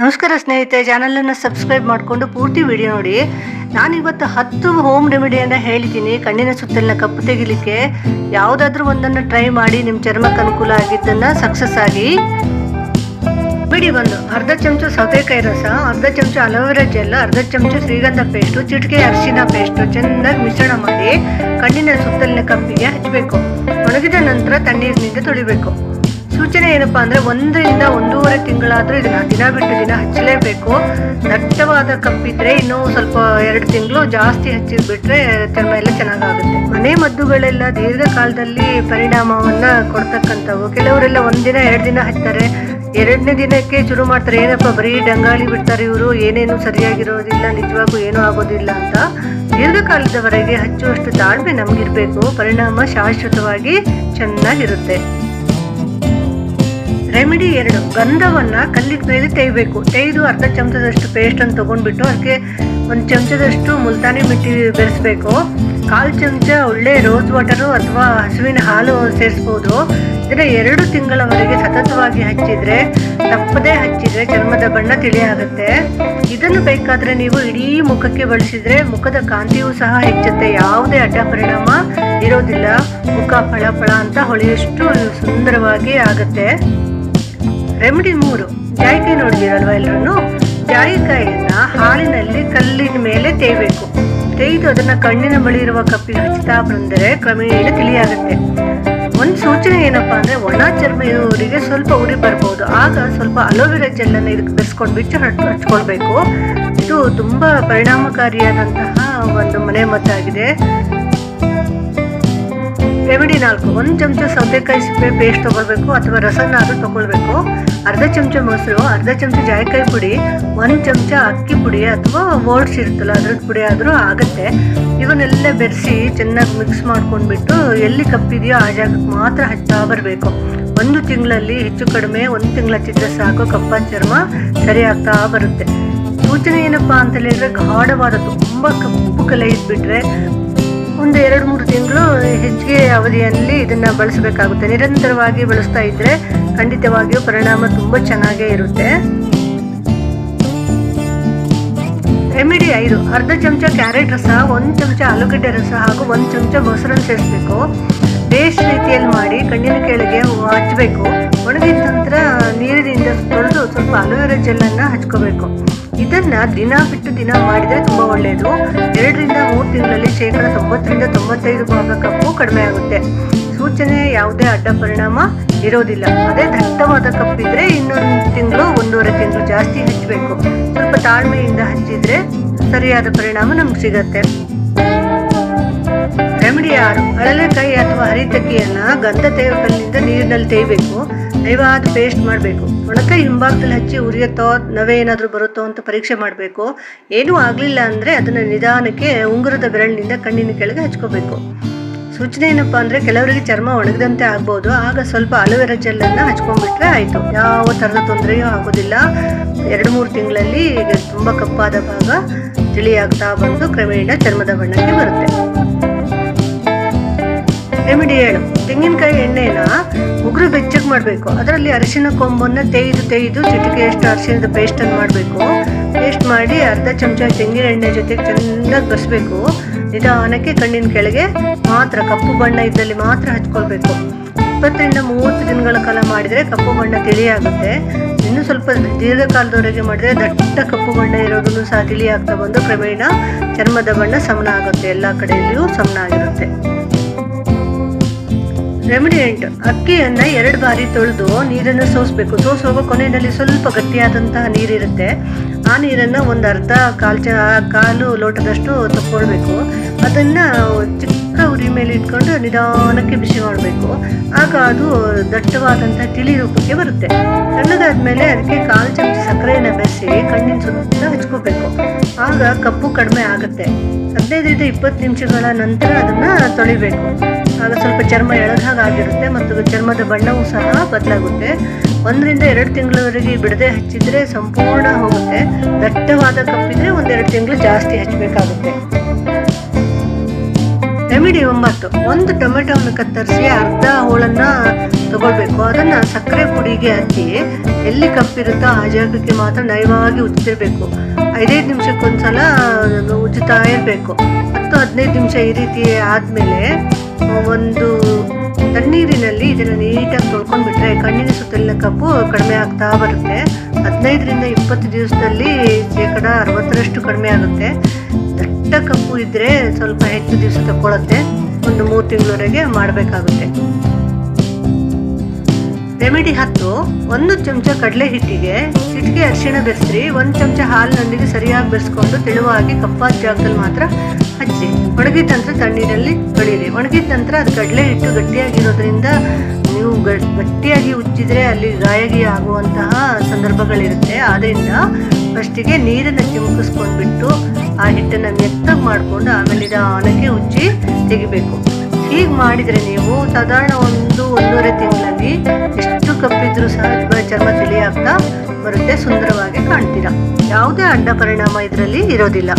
ನಮಸ್ಕಾರ ಸ್ನೇಹಿತರೆ, ಚಾನಲನ್ನು ಸಬ್ಸ್ಕ್ರೈಬ್ ಮಾಡಿಕೊಂಡು ಪೂರ್ತಿ ವಿಡಿಯೋ ನೋಡಿ. ನಾನಿವತ್ತು ಹತ್ತು ಹೋಮ್ ರೆಮಿಡಿಯನ್ನು ಹೇಳಿದ್ದೀನಿ. ಕಣ್ಣಿನ ಸುತ್ತಲಿನ ಕಪ್ಪು ತೆಗಿಲಿಕ್ಕೆ. ಯಾವುದಾದ್ರೂ ಒಂದನ್ನು ಟ್ರೈ ಮಾಡಿ ನಿಮ್ಮ ಚರ್ಮಕ್ಕೆ ಅನುಕೂಲ ಆಗಿದ್ದನ್ನು ಸಕ್ಸಸ್ ಆಗಿ. ಬಿಡಿ ಬಂದು. ಅರ್ಧ ಚಮಚ ಸೌತೆಕಾಯಿ ರಸ, ಅರ್ಧ ಚಮಚ ಅಲೋವೆರಾ ಜೆಲ್, ಅರ್ಧ ಚಮಚ ಶ್ರೀಗಂಧ ಪೇಸ್ಟು ಚಿಟಿಕೆ ಅರಿಶಿನ ಪೇಸ್ಟು ಚೆನ್ನಾಗಿ ಮಿಶ್ರಣ ಮಾಡಿ ಕಣ್ಣಿನ ಸುತ್ತಲಿನ ಕಪ್ಪಿಗೆ ಹಚ್ಚಬೇಕು ಒಣಗಿದ ನಂತರ ತಣ್ಣೀರಿನಿಂದ ತೊಳಿಬೇಕು. ಸೂಚನೆ ಏನಪ್ಪಾ ಅಂದ್ರೆ ಒಂದರಿಂದ ಒಂದೂವರೆ ತಿಂಗಳಾದ್ರೂ ಇದನ್ನ ದಿನ ಬಿಟ್ಟು ದಿನ ಹಚ್ಚಲೇಬೇಕು. ದಟ್ಟವಾದ ಕಪ್ಪಿದ್ರೆ ಇನ್ನೂ ಸ್ವಲ್ಪ ಎರಡು ತಿಂಗಳು ಜಾಸ್ತಿ ಹಚ್ಚಿದ್ಬಿಟ್ರೆ ಚರ್ಮ ಎಲ್ಲ ಚೆನ್ನಾಗಾಗುತ್ತೆ. ಮನೆ ಮದ್ದುಗಳೆಲ್ಲ ದೀರ್ಘಕಾಲದಲ್ಲಿ ಪರಿಣಾಮವನ್ನ ಕೊಡ್ತಕ್ಕಂಥವು. ಕೆಲವರೆಲ್ಲ ಒಂದಿನ, ಎರಡು ದಿನ ಹಚ್ತಾರೆ. ಎರಡನೇ ದಿನಕ್ಕೆ ಶುರು ಮಾಡ್ತಾರೆ. ಏನಪ್ಪ ಬರೀ ಡಂಗಾಳಿ ಬಿಡ್ತಾರೆ ಇವರು? ಏನೇನು ಸರಿಯಾಗಿರೋದಿಲ್ಲ, ನಿಜವಾಗೂ ಏನೂ ಆಗೋದಿಲ್ಲ ಅಂತ. ದೀರ್ಘಕಾಲದವರೆಗೆ ಹಚ್ಚುವಷ್ಟು ತಾಳ್ಮೆ ನಮಗಿರಬೇಕು. ಪರಿಣಾಮ ಶಾಶ್ವತವಾಗಿ ಚೆನ್ನಾಗಿರುತ್ತೆ. ರೆಮಿಡಿ ಎರಡು ಗಂಧವನ್ನ ಕಲ್ಲಿನ ಮೇಲೆ ತೆಗಿಬೇಕು ತೆಗೆದು ಅರ್ಧ ಚಮಚದಷ್ಟು ಪೇಸ್ಟ್ ಅನ್ನು ತಗೊಂಡ್ಬಿಟ್ಟು ಅದಕ್ಕೆ ಒಂದು ಚಮಚದಷ್ಟು ಮುಲ್ತಾನಿ ಮಿಟ್ಟಿ ಬೆರೆಸ್ಬೇಕು. ಕಾಲು ಚಮಚ ಒಳ್ಳೆ ರೋಸ್ ವಾಟರು ಅಥವಾ ಹಸುವಿನ ಹಾಲು ಸೇರಿಸ್ಬೋದು. ಇದನ್ನು ಎರಡು ತಿಂಗಳವರೆಗೆ ಸತತವಾಗಿ ಹಚ್ಚಿದ್ರೆ, ತಪ್ಪದೇ ಹಚ್ಚಿದ್ರೆ ಚರ್ಮದ ಬಣ್ಣ ತಿಳಿಯಾಗುತ್ತೆ ಇದನ್ನು ಬೇಕಾದ್ರೆ ನೀವು ಇಡೀ ಮುಖಕ್ಕೆ ಬಳಸಿದರೆ ಮುಖದ ಕಾಂತಿಯೂ ಸಹ ಹೆಚ್ಚುತ್ತೆ. ಯಾವುದೇ ಅಡ್ಡ ಪರಿಣಾಮ ಇರೋದಿಲ್ಲ. ಮುಖ ಫಳ ಫಳ ಅಂತ ಹೊಳೆಯಷ್ಟು ಸುಂದರವಾಗಿ ಆಗುತ್ತೆ. ರೆಮಿಡಿ ಮೂರು. ಜಾಯಿಕಾಯಿ ನೋಡಿದೀರಲ್ವ ಎಲ್ಲರೂ ಜಾಯಿಕಾಯಿಯನ್ನ ಹಾಲಿನಲ್ಲಿ ಕಲ್ಲಿನ ಮೇಲೆ ತೇಯಬೇಕು. ತೇಯ್ದು ಅದನ್ನ ಕಣ್ಣಿನ ಬಳಿ ಇರುವ ಕಪ್ಪಿಗೆ ಹಚ್ಚುತ್ತಾ ಬಂದರೆ ಕ್ರಮೇಣ ತಿಳಿಯಾಗುತ್ತೆ. ಒಂದು ಸೂಚನೆ ಏನಪ್ಪಾ ಅಂದ್ರೆ, ಒಣ ಚರ್ಮ ಇರುವವರಿಗೆ ಸ್ವಲ್ಪ ಉರಿ ಬರ್ಬೋದು. ಆಗ ಸ್ವಲ್ಪ ಅಲೋವೆರಾ ಜೆಲ್ಲನ್ನು ಇದಕ್ಕೆ ಬೆರೆಸ್ಕೊಂಡು ಬಿಚ್ಚು ಹಚ್ಕೊಳ್ಬೇಕು. ಇದು ತುಂಬಾ ಪರಿಣಾಮಕಾರಿಯಾದಂತಹ ಒಂದು ಮನೆ ಮದ್ದಾಗಿದೆ. ರೆಮಿಡಿ ನಾಲ್ಕು. ಒಂದು ಚಮಚ ಸೌತೆಕಾಯಿ ಸಿಪ್ಪೆ ಪೇಸ್ಟ್ ತಗೊಳ್ಬೇಕು ಅಥವಾ ರಸನಾದ್ರೂ ತಗೊಳ್ಬೇಕು. ಅರ್ಧ ಚಮಚ ಮೊಸರು, ಅರ್ಧ ಚಮಚ ಜಾಯಿಕಾಯಿ ಪುಡಿ, ಒಂದು ಚಮಚ ಅಕ್ಕಿ ಪುಡಿ ಅಥವಾ ಓಟ್ಸ್ ಇರುತ್ತಲ್ಲ ಅದ್ರದ್ದು ಪುಡಿ ಆದರೂ ಆಗುತ್ತೆ. ಇವನ್ನೆಲ್ಲ ಬೆರೆಸಿ ಚೆನ್ನಾಗಿ ಮಿಕ್ಸ್ ಮಾಡ್ಕೊಂಡ್ಬಿಟ್ಟು ಎಲ್ಲಿ ಕಪ್ಪಿದೆಯೋ ಆ ಜಾಗಕ್ಕೆ ಮಾತ್ರ ಹಚ್ತಾ ಬರಬೇಕು. ಒಂದು ತಿಂಗಳಲ್ಲಿ ಹೆಚ್ಚು ಕಡಿಮೆ ಒಂದು ತಿಂಗಳ ಚಿತ್ರ ಸಾಕು ಕಪ್ಪ ಚರ್ಮ ಸರಿ ಆಗ್ತಾ ಬರುತ್ತೆ. ಸೂಚನೆ ಏನಪ್ಪಾ ಅಂತ ಹೇಳಿದ್ರೆ ಗಾಢವಾದ ತುಂಬ ಕಪ್ಪು ಕಲೆ ಇದ್ಬಿಟ್ರೆ ಒಂದು ಎರಡು, ಮೂರು ತಿಂಗಳು ಹೆಚ್ಚಿಗೆ ಅವಧಿಯಲ್ಲಿ ಇದನ್ನ ಬಳಸಬೇಕಾಗುತ್ತೆ. ನಿರಂತರವಾಗಿ ಬಳಸ್ತಾ ಇದ್ರೆ ಖಂಡಿತವಾಗಿಯೂ ಪರಿಣಾಮ ತುಂಬಾ ಚೆನ್ನಾಗೇ ಇರುತ್ತೆ. ರೆಮಿಡಿ ಐದು, ಅರ್ಧ ಚಮಚ ಕ್ಯಾರೆಟ್ ರಸ, ಒಂದು ಚಮಚ ಆಲೂಗಡ್ಡೆ ರಸ ಹಾಗೂ ಒಂದು ಚಮಚ ಮೊಸರನ್ನು ಸೇರಿಸಬೇಕು. ಪೇಸ್ಟ್ ರೀತಿಯಲ್ಲಿ ಮಾಡಿ ಕಣ್ಣಿನ ಕೆಳಗೆ ಹಚ್ಚಬೇಕು. ಒಣಗಿದ ನಂತರ ನೀರಿನಿಂದ ತೊಳೆದು ಸ್ವಲ್ಪ ಅಲೋವೆರಾ ಜೆಲ್ಲನ್ನು ಹಚ್ಕೋಬೇಕು. ಇದನ್ನ ದಿನ ಬಿಟ್ಟು ದಿನ ಮಾಡಿದ್ರೆ ತುಂಬಾ ಒಳ್ಳೆಯದು ಎರಡರಿಂದ ಮೂರು ತಿಂಗಳಲ್ಲಿ ಶೇಕಡ ತೊಂಬತ್ತರಿಂದ ತೊಂಬತ್ತೈದು ಭಾಗ ಕಪ್ಪು ಕಡಿಮೆ ಆಗುತ್ತೆ. ಸೂಚನೆ ಯಾವುದೇ ಅಡ್ಡ ಪರಿಣಾಮ ಇರೋದಿಲ್ಲ. ಅದೇ ದಟ್ಟವಾದ ಕಪ್ಪಿದ್ರೆ ಇನ್ನೊಂದು ತಿಂಗಳು, ಒಂದೂವರೆ ತಿಂಗಳು ಜಾಸ್ತಿ ಹಚ್ಚಬೇಕು ಸ್ವಲ್ಪ ತಾಳ್ಮೆಯಿಂದ ಹಚ್ಚಿದ್ರೆ ಸರಿಯಾದ ಪರಿಣಾಮ ನಮ್ಗೆ ಸಿಗತ್ತೆ. ರೆಮಿಡಿ ಆರು ಅಳಲೆಕಾಯಿ ಅಥವಾ ಹರಿತಕ್ಕಿಯನ್ನ ಗಂಧ ತೇವಕಲ್ಲಿಂದ ನೀರಿನಲ್ಲಿ ತೇಯ್ಬೇಕು. ನಯವಾದ ಪೇಸ್ಟ್ ಮಾಡಬೇಕು. ಒಣಕಾಯಿ ಹಿಂಭಾಗದಲ್ಲಿ ಹಚ್ಚಿ ಉರಿಯುತ್ತೋ, ನವೆ ಏನಾದರೂ ಬರುತ್ತೋ ಅಂತ ಪರೀಕ್ಷೆ ಮಾಡಬೇಕು. ಏನೂ ಆಗಲಿಲ್ಲ ಅಂದರೆ ಅದನ್ನು ನಿಧಾನಕ್ಕೆ ಉಂಗುರದ ಬೆರಳಿನಿಂದ ಕಣ್ಣಿನ ಕೆಳಗೆ ಹಚ್ಕೋಬೇಕು. ಸೂಚನೆ ಏನಪ್ಪ ಅಂದರೆ ಕೆಲವರಿಗೆ ಚರ್ಮ ಒಣಗದಂತೆ ಆಗ್ಬೋದು. ಆಗ ಸ್ವಲ್ಪ ಅಲೋವೆರಾ ಜೆಲ್ಲನ್ನು ಹಚ್ಕೊಂಡ್ಬಿಟ್ರೆ ಆಯಿತು. ಯಾವ ಥರದ ತೊಂದರೆಯೂ ಆಗೋದಿಲ್ಲ. ಎರಡು ಮೂರು ತಿಂಗಳಲ್ಲಿ ತುಂಬ ಕಪ್ಪಾದ ಭಾಗ ತಿಳಿಯಾಗ್ತಾ ಬಂದು ಕ್ರಮೇಣ ಚರ್ಮದ ಬಣ್ಣಕ್ಕೆ ಬರುತ್ತೆ. ರೆಮಿಡಿ ಹೇಳು ತೆಂಗಿನಕಾಯಿ ಎಣ್ಣೆನ ಉಗುರು ಬೆಚ್ಚಗೆ ಮಾಡಬೇಕು. ಅದರಲ್ಲಿ ಅರಿಶಿನ ಕೊಂಬನ್ನು ತೇಯ್ದು ತೇಯ್ದು ಚಿಟಿಕೆಯಷ್ಟು ಅರಿಶಿನದ ಪೇಸ್ಟನ್ನು ಮಾಡಬೇಕು. ಪೇಸ್ಟ್ ಮಾಡಿ ಅರ್ಧ ಚಮಚ ತೆಂಗಿನ ಎಣ್ಣೆ ಜೊತೆಗೆ ಚೆನ್ನಾಗಿ ಬಸಬೇಕು ನಿಧಾನಕ್ಕೆ ಕಣ್ಣಿನ ಕೆಳಗೆ ಮಾತ್ರ ಕಪ್ಪು ಬಣ್ಣ ಇದ್ದಲ್ಲಿ ಮಾತ್ರ ಹಚ್ಕೊಳ್ಬೇಕು. ಇಪ್ಪತ್ತರಿಂದ ಮೂವತ್ತು ದಿನಗಳ ಕಾಲ ಮಾಡಿದರೆ ಕಪ್ಪು ಬಣ್ಣ ತಿಳಿಯಾಗುತ್ತೆ. ಇನ್ನೂ ಸ್ವಲ್ಪ ದೀರ್ಘಕಾಲದವರೆಗೆ ಮಾಡಿದರೆ ದಟ್ಟ ಕಪ್ಪು ಬಣ್ಣ ಇರೋದನ್ನು ಸಹ ತಿಳಿಯಾಗ್ತಾ ಬಂದು ಕ್ರಮೇಣ ಚರ್ಮದ ಬಣ್ಣ ಸಮನ ಆಗುತ್ತೆ ಎಲ್ಲ ಕಡೆಯಲ್ಲಿಯೂ ಸಮನ ಆಗಿರುತ್ತೆ ರೆಮಿಡಿ ಎಂಟು ಅಕ್ಕಿಯನ್ನ ಎರಡು ಬಾರಿ ತೊಳೆದು ನೀರನ್ನು ಸೋಸಬೇಕು. ಸೋಸುವಾಗ ಕೊನೆಯಲ್ಲಿ ಸ್ವಲ್ಪ ಗಟ್ಟಿಯಾದಂತಹ ನೀರಿರುತ್ತೆ. ಆ ನೀರನ್ನು ಒಂದು ಅರ್ಧ ಕಾಲು ಚ ಕಾಲು ಲೋಟದಷ್ಟು ತಕ್ಕೊಳ್ಬೇಕು. ಅದನ್ನ ಚಿಕ್ಕ ಉರಿ ಮೇಲೆ ಇಟ್ಕೊಂಡು ನಿಧಾನಕ್ಕೆ ಬಿಸಿ ಮಾಡಬೇಕು. ಆಗ ಅದು ದಟ್ಟವಾದಂತಹ ತಿಳಿ ರೂಪಕ್ಕೆ ಬರುತ್ತೆ. ತಣ್ಣಗಾದ್ಮೇಲೆ ಅದಕ್ಕೆ ಕಾಲು ಚಮಚ ಸಕ್ಕರೆಯನ್ನು ಬೆರೆಸಿ ಕಣ್ಣಿನ ಸುತ್ತ ಹಚ್ಕೋಬೇಕು. ಆಗ ಕಪ್ಪು ಕಡಿಮೆ ಆಗುತ್ತೆ. ಹದಿನೈದರಿಂದ ಇಪ್ಪತ್ತು ನಿಮಿಷಗಳ ನಂತರ ಅದನ್ನ ತೊಳಿಬೇಕು. ಆಗ ಸ್ವಲ್ಪ ಚರ್ಮ ಎಳಗಾಗಿರುತ್ತೆ ಆಗಿರುತ್ತೆ ಮತ್ತು ಚರ್ಮದ ಬಣ್ಣವೂ ಸಹ ಬದಲಾಗುತ್ತೆ. ಒಂದರಿಂದ ಎರಡು ತಿಂಗಳವರೆಗೆ ಬಿಡದೆ ಹಚ್ಚಿದ್ರೆ ಸಂಪೂರ್ಣ ಹೋಗುತ್ತೆ. ದಟ್ಟವಾದ ಕಪ್ಪಿದ್ರೆ ಒಂದೆರಡು ತಿಂಗಳು ಜಾಸ್ತಿ ಹಚ್ಚಬೇಕಾಗುತ್ತೆ ರೆಮಿಡಿ ಒಂಬತ್ತು. ಒಂದು ಟೊಮೆಟೊವನ್ನು ಕತ್ತರಿಸಿ ಅರ್ಧ ಹೋಳನ್ನು ತಗೊಳ್ಬೇಕು. ಅದನ್ನು ಸಕ್ಕರೆ ಪುಡಿಗೆ ಹಚ್ಚಿ ಎಲ್ಲಿ ಕಪ್ಪಿರುತ್ತೋ ಆ ಜಾಗಕ್ಕೆ ಮಾತ್ರ ನಯವಾಗಿ ಉಜ್ಜಿರಬೇಕು. ಐದೈದು ನಿಮಿಷಕ್ಕೊಂದ್ಸಲ ಉಜ್ಜುತ್ತಾ ಇರಬೇಕು. ಹತ್ತು ಹದಿನೈದು ನಿಮಿಷ ಈ ರೀತಿ ಆದಮೇಲೆ ಒಂದು ತಣ್ಣೀರಿನಲ್ಲಿ ಇದನ್ನು ನೀಟಾಗಿ ತೊಳ್ಕೊಂಡ್ಬಿಟ್ರೆ ಕಣ್ಣಿನ ಸುತ್ತಲಿನ ಕಪ್ಪು ಕಡಿಮೆ ಆಗ್ತಾ ಬರುತ್ತೆ. ಹದಿನೈದರಿಂದ ಇಪ್ಪತ್ತು ದಿವಸದಲ್ಲಿ ಶೇಕಡ ಅರವತ್ತರಷ್ಟು ಕಡಿಮೆ ಆಗುತ್ತೆ. ದಟ್ಟ ಕಪ್ಪು ಇದ್ದರೆ ಸ್ವಲ್ಪ ಹೆಚ್ಚು ದಿವಸ ತಗೊಳುತ್ತೆ ಒಂದು ಮೂರು ತಿಂಗಳವರೆಗೆ ಮಾಡಬೇಕಾಗುತ್ತೆ. ರೆಮಿಡಿ ಹತ್ತು, ಒಂದು ಚಮಚ ಕಡಲೆ ಹಿಟ್ಟಿಗೆ ಚಿಟಿಕೆ ಅರಿಶಿಣ ಬೆರೆಸ್ರಿ, ಒಂದು ಚಮಚ ಹಾಲಿನೊಂದಿಗೆ ಸರಿಯಾಗಿ ಬೆರೆಸ್ಕೊಂಡು ತೆಳುವಾಗಿ ಕಪ್ಪಾದ ಜಾಗದಲ್ಲಿ ಮಾತ್ರ ಹಚ್ಚಿ. ಒಣಗಿದ ನಂತರ ತಣ್ಣೀರಲ್ಲಿ ತೊಳೀರಿ. ಒಣಗಿದ ನಂತರ ಅದು ಕಡಲೆ ಹಿಟ್ಟು ಗಟ್ಟಿಯಾಗಿರೋದ್ರಿಂದ ನೀವು ಗಟ್ಟಿಯಾಗಿ ಉಜ್ಜಿದ್ರೆ ಅಲ್ಲಿ ಗಾಯಗಿ ಆಗುವಂತಹ ಸಂದರ್ಭಗಳಿರುತ್ತೆ. ಆದ್ದರಿಂದ ಫಸ್ಟಿಗೆ ನೀರನ್ನು ಚಿಮುಕಿಸ್ಕೊಂಡ್ಬಿಟ್ಟು ಆ ಹಿಟ್ಟನ್ನು ಮೆತ್ತಗೆ ಮಾಡಿಕೊಂಡು ಆಮೇಲೆ ಆನಕ್ಕೆ ಉಜ್ಜಿ ತೆಗಿಬೇಕು. ಹೀಗೆ ಮಾಡಿದರೆ ನೀವು ಸಾಧಾರಣ ಒಂದು ಒಂದೂವರೆ ತಿಂಗಳಲ್ಲಿ ಎಷ್ಟು ಕಪ್ಪಿದ್ರೂ ಸಹ ಚರ್ಮ- ತಿಳಿಯಾಗ್ತಾ ಬರುತ್ತೆ, ಸುಂದರವಾಗಿ ಕಾಣ್ತೀರಾ. ಯಾವುದೇ ಅಡ್ಡ ಪರಿಣಾಮ ಇದರಲ್ಲಿ ಇರೋದಿಲ್ಲ.